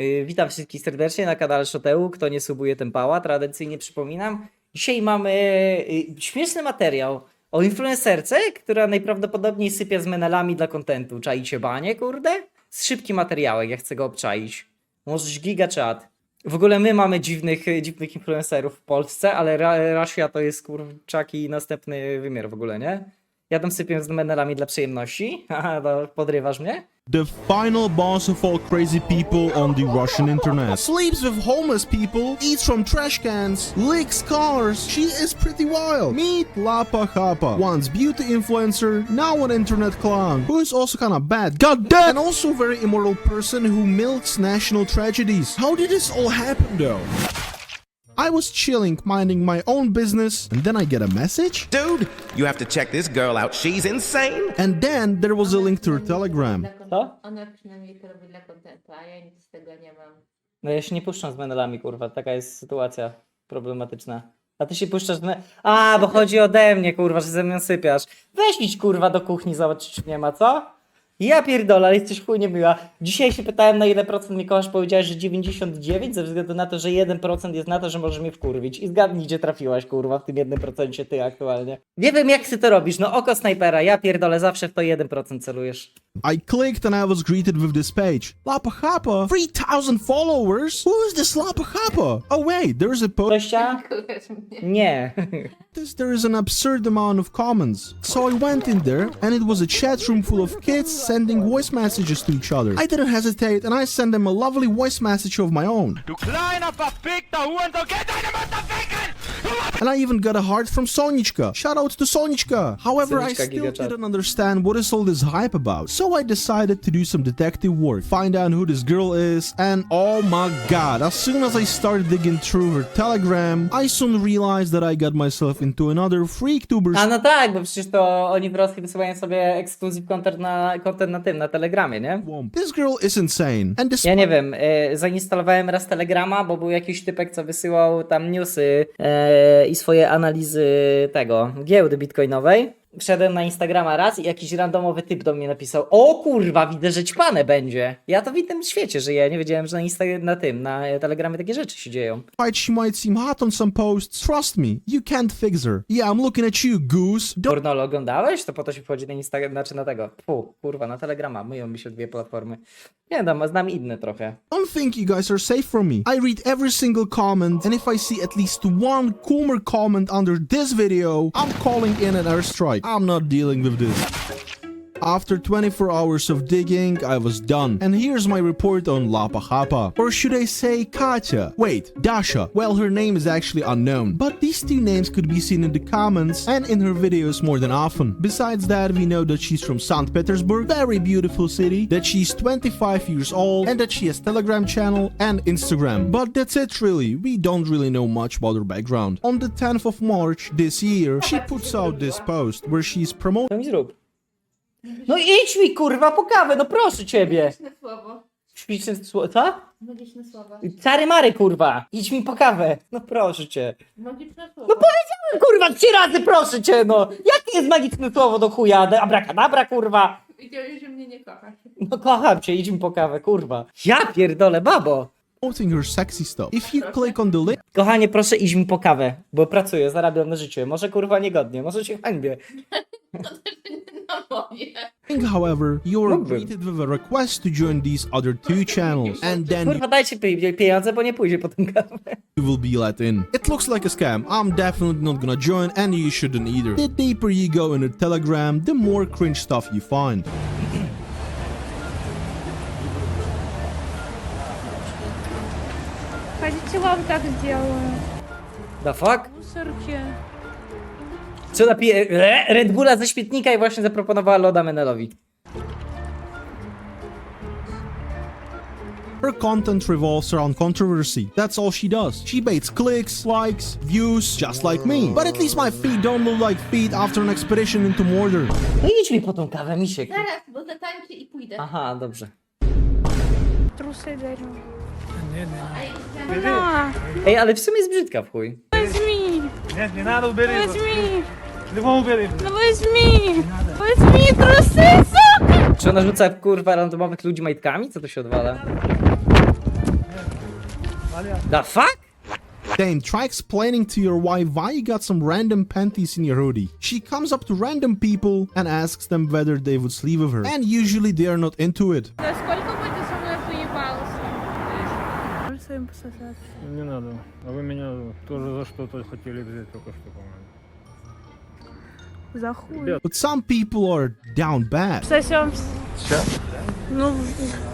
Yy, witam wszystkich serdecznie na kanale Szoteu. Kto nie subuje, ten pała. Tradycyjnie przypominam. Dzisiaj mamy yy, śmieszny materiał o influencerce, która najprawdopodobniej sypia z menelami dla kontentu. Czaicie banie, kurde? Z szybki materiałek, ja chcę go obczaić. Może giga czat. W ogóle my mamy dziwnych, dziwnych influencerów w Polsce, ale Ra- Rashia to jest kurczaki następny wymiar w ogóle, nie? Ja tam sypię z menelami dla przyjemności. Haha, to podrywasz mnie? The final boss of all crazy people on the Russian internet. Sleeps with homeless people, eats from trash cans, licks cars. She is pretty wild. Meet Lapa Hapa. Once beauty influencer, now an internet clown. Who is also kinda bad. God damn! And also very immoral person who milks national tragedies. How did this all happen though? I was chilling, minding my own business, and then I get a message. Dude, you have to check this girl out. She's insane. And then there was a link to her telegram. Co? Ona przynajmniej to robi dla kontentu, a ja nic z tego nie mam. No ja się nie puszczam z menelami, kurwa. Taka jest sytuacja problematyczna. A ty się puszczasz z men... A, bo chodzi ode mnie, kurwa, że ze mną sypiasz. Weź idź, kurwa, do kuchni, zobacz, czy nie ma, co? Ja pierdolę, ale jesteś chuj miła. Dzisiaj się pytałem, na ile procent mnie kochasz, powiedziałeś, że 99, ze względu na to, że 1% jest na to, że możesz mnie wkurwić. I zgadnij, gdzie trafiłaś, kurwa, w tym 1% ty aktualnie. Nie wiem, jak ty to robisz, no oko snajpera, ja pierdolę, zawsze w to 1% celujesz. I clicked and I was greeted with this page. Lapa Hapa? 3000 followers? Who is this Lapa Hapa? Oh wait, there's a post. Tościa? Kochasz mnie. Nie. This there is an absurd amount of comments. So I went in there and it was a chat room full of kids sending voice messages to each other. I didn't hesitate and I sent them a lovely voice message of my own. Du kleiner verfickter Hurensohn, geh deine Mutter ficken! And I even got a heart from Sonichka. Shout out to Sonichka. However, I Sonichka still Gigachat. didn't understand what is all this hype about. So I decided to do some detective work, find out who this girl is, and oh my god, as soon as I started digging through her telegram, I soon realized that I got myself into another freaktuber A no tak, bo przecież to oni w Rosji wysyłają sobie ekskluzyw content na, content na tym, na Telegramie, nie? This girl is insane. And this Ja nie wiem, e, zainstalowałem raz Telegrama, bo był jakiś typek, co wysyłał tam newsy e, i swoje analizy tego, giełdy bitcoinowej. Wszedłem na Instagrama raz i jakiś randomowy typ do mnie napisał O kurwa, widzę, że ćpane będzie. Ja to w innym świecie żyję, nie wiedziałem, że na, Insta- na tym, na Telegramie takie rzeczy się dzieją. fight she might seem hot on some posts, trust me, you can't fix her. Yeah, I'm looking at you, goose. Don't Pornolo oglądałeś? To po to się wchodzi na Instagram, znaczy na tego. Fu, kurwa, na Telegrama. Myją mi się dwie platformy. Nie no, znam inne trochę. Don't think you guys are safe from me. I read every single comment, and if I see at least one Coomer comment under this video, I'm calling in an airstrike. I'm not dealing with this. After 24 hours of digging, I was done. And here's my report on Lapa Hapa. Or should I say Katya? Wait, Dasha. Well, her name is actually unknown. But these two names could be seen in the comments and in her videos more than often. Besides that, we know that she's from St. Petersburg, very beautiful city, that she's 25 years old, and that she has Telegram channel and Instagram. But that's it really. We don't really know much about her background. On the 10th of March this year, she puts out this post where she's promoting. No idź mi kurwa po kawę, no proszę ciebie. Magiczne słowo. Śliczne słowo. Co? Magiczne słowo. Cary Mary kurwa. Idź mi po kawę. No proszę cię. Magiczne słowo. No powiedziałem kurwa trzy razy proszę cię no. Jakie jest magiczne słowo do chuja? Abracadabra kurwa. Wiedziałeś, że mnie nie kochasz. No kocham cię, idź mi po kawę kurwa. Ja pierdolę babo. Her sexy stuff. If you click on the link, Kochanie, proszę iść mi po kawę, bo pracuję, zarabiam na życie. Może kurwa niegodnie, może się hańbię. No moje. however, you are Mógłbym. greeted with a request to join these other two channels, and then Kurwa, dajcie pie- pieniądze, bo nie pójdzie po tą kawę. you will be let in. It looks like a scam. I'm definitely not gonna join, and you shouldn't either. The deeper you go in the Telegram, the more cringe stuff you find. sam tak działa. The fuck? Musorkie. Co napije Red Bulla ze śmietnika i właśnie zaproponowała loda Menelowi. Her content revolves around controversy. That's all she does. She baits clicks, likes, views, just like me. But at least my feet don't look like feet after an expedition into Mordor. No idź mi po tą kawę, misiek. Zaraz, bo zatańczę i pójdę. Aha, dobrze. Trusy dają. Nie, nie. No. Ej, ale w sumie jest brzydka w chuj. Bo mi! Nie, nie nada ubieraj. jest mi! Nie mam ubieraj. No bo jest mi! Bo jest mi, proszę, Czy ona rzuca kurwa randomowych ludzi majtkami? Co to się odwala? The fuck? Dame, try explaining to your wife why you got some random panties in your hoodie. She comes up to random people and asks them whether they would sleep with her. And usually they are not into it. Своим пососаться? Не надо. А вы меня тоже за что-то хотели взять только что, по-моему. За хуй. Ребят, But some people are down bad. Сосем. Ну,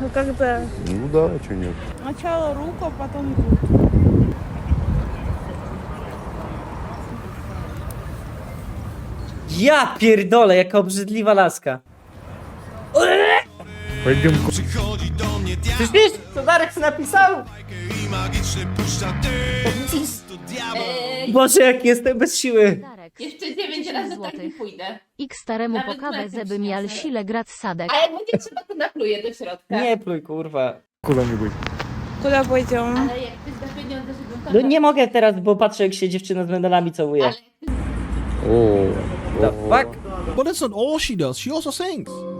ну когда? Ну да, что нет. Сначала руку, а потом грудь. Ja pierdolę, jaka obrzydliwa laska. пойдем Przyśpisz, co Darek napisał? Boże, jak jestem bez siły. Darek. jeszcze 9 razy tak nie pójdę. X staremu Nawet pokawę, żeby miał sile grać sadek. A jak będzie trzeba, to napluję do środka. Nie pluj, kurwa. Kurwa mi bój. Kula pójdą. Ale jak pieniądze, to No nie mogę teraz, bo patrzę jak się dziewczyna z medalami całuje. Ale The fuck? But that's not all she does. She also sings.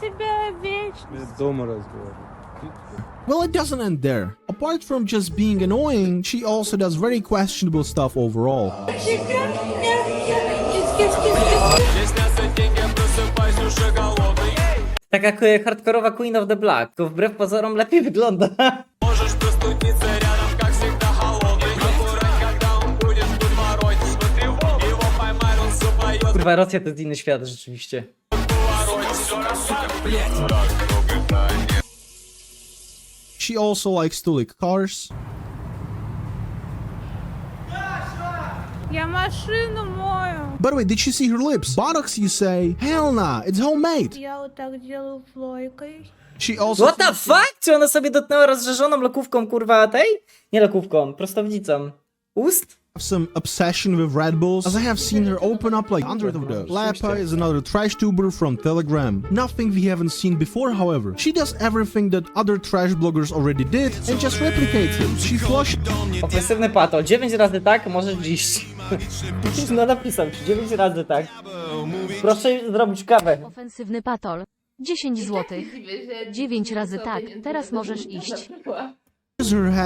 Искал тебя вечно. Дома разговариваю. Well, it doesn't end there. Apart from just being annoying, she also does very questionable stuff overall. Taka k- hardkorowa Queen of the Black, tylko wbrew pozorom lepiej wygląda. Kurwa, Rosja to jest inny świat rzeczywiście. She also likes to lick cars. Я машину мою. By the way, did you see her lips? Botox, you say? Hell nah, it's homemade. Я вот так делаю плойкой. She also What the fuck? Czy ona sobie dotknęła rozżarzoną lokówką, kurwa, tej? Nie lokówką, prostownicą. Ust? Have some obsession with Red Bulls, as I have seen her open up like hundred of those. Lapa is another trash tuber from Telegram. Nothing we haven't seen before, however. She does everything that other trash bloggers already did and just replicates it. She flushed Ofensywny pato. 9 razy tak, możesz iść. No napisał ci, 9 razy tak. Proszę zrobić kawę. Ofensywny patol. 10 złotych. dziwię, że 9 razy tak, teraz możesz iść.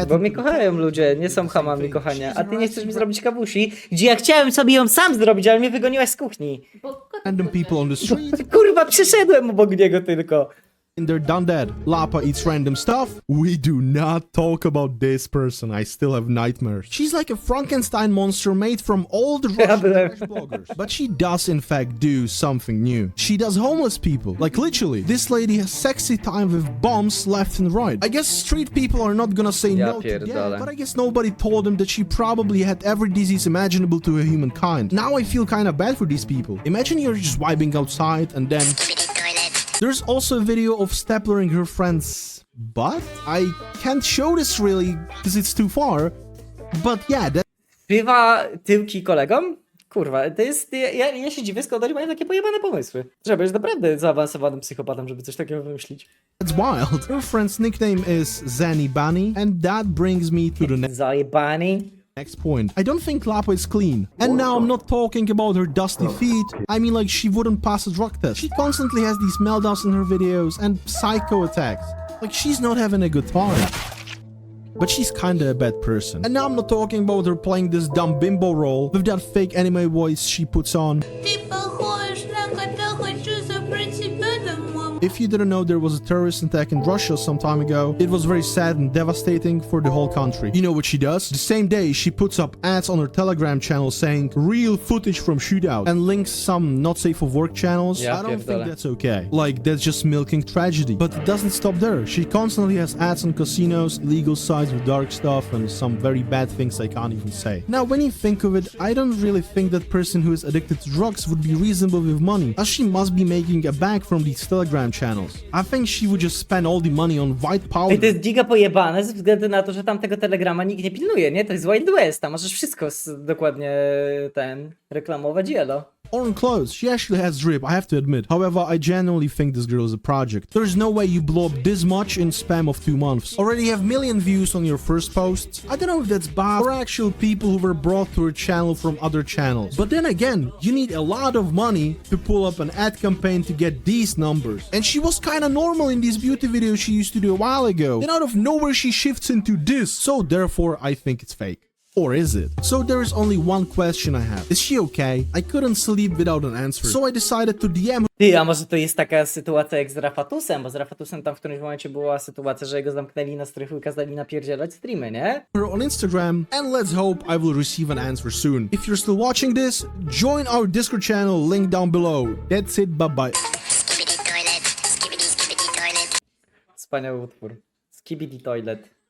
Bo mnie kochają ludzie, nie są hamami kochania. A ty nie chcesz mi zrobić kawusi, gdzie ja chciałem sobie ją sam zrobić, ale mnie wygoniłaś z kuchni. Bo kot- random people on the street Kurwa, przyszedłem obok niego tylko. And they're done dead. Lapa eats random stuff. We do not talk about this person. I still have nightmares. She's like a Frankenstein monster made from all the Russian byłem. bloggers. But she does in fact do something new. She does homeless people. Like literally, this lady has sexy time with bombs left and right. I guess street people are not gonna say Ja no to pierdolę. that, but I guess nobody told them that she probably had every disease imaginable to a humankind. Now I feel kinda bad for these people. Imagine you're just vibing outside and then there's also a video of staplering her friend's butt. I can't show this really because it's too far. But yeah, that tyłki kolegom? Kurwa, to jest. Ja, ja, się dziwię, skąd oni mają takie pojebane pomysły. Trzeba być naprawdę zaawansowanym psychopatą, żeby coś takiego wymyślić. that's wild. Her friend's nickname is Zanny Bunny, and that brings me to the ne- Zajebani. Next point. I don't think Lapo is clean. And now I'm not talking about her dusty feet. I mean like she wouldn't pass a drug test. She constantly has these meltdowns in her videos and psycho attacks. Like she's not having a good time. But she's kinda a bad person. And now I'm not talking about her playing this dumb bimbo role with that fake anime voice she puts on. People who If you didn't know there was a terrorist attack in Russia some time ago, it was very sad and devastating for the whole country. You know what she does? The same day, she puts up ads on her Telegram channel saying real footage from shootout and links some not safe for work channels. Yeah, I don't think that's okay. Like, that's just milking tragedy. But it doesn't stop there. She constantly has ads on casinos, illegal sites with dark stuff, and some very bad things I can't even say. Now, when you think of it, I don't really think that person who is addicted to drugs would be reasonable with money, as she must be making a bag from these Telegram channels. I think she would just spend all the money on white powder. To jest giga pojebane ze względu na to, że tam tego telegrama nikt nie pilnuje, nie? To jest Wild West, tam możesz wszystko dokładnie ten reklamować jelo. Or on clothes. She actually has drip, I have to admit. However, I genuinely think this girl is a project. There's no way you blow up this much in spam of two months. Already have million views on your first post. I don't know if that's bad or actual people who were brought to her channel from other channels. But then again, you need a lot of money to pull up an ad campaign to get these numbers. And she was kinda normal in these beauty videos she used to do a while ago. Then out of nowhere she shifts into this. So therefore I think it's fake. Or is it? So there is only one question I have. Is she okay? I couldn't sleep without an answer. So I decided to DM Ty, a może to jest taka sytuacja jak z Rafatusem, bo z Rafatusem tam w którymś momencie była sytuacja, że go zamknęli na strychu i kazali napierdzielać streamy, nie? her on Instagram and let's hope I will receive an answer soon. If you're still watching this, join our Discord channel, link down below. That's it, bye bye. Wspaniały utwór. Skibidi Toilet.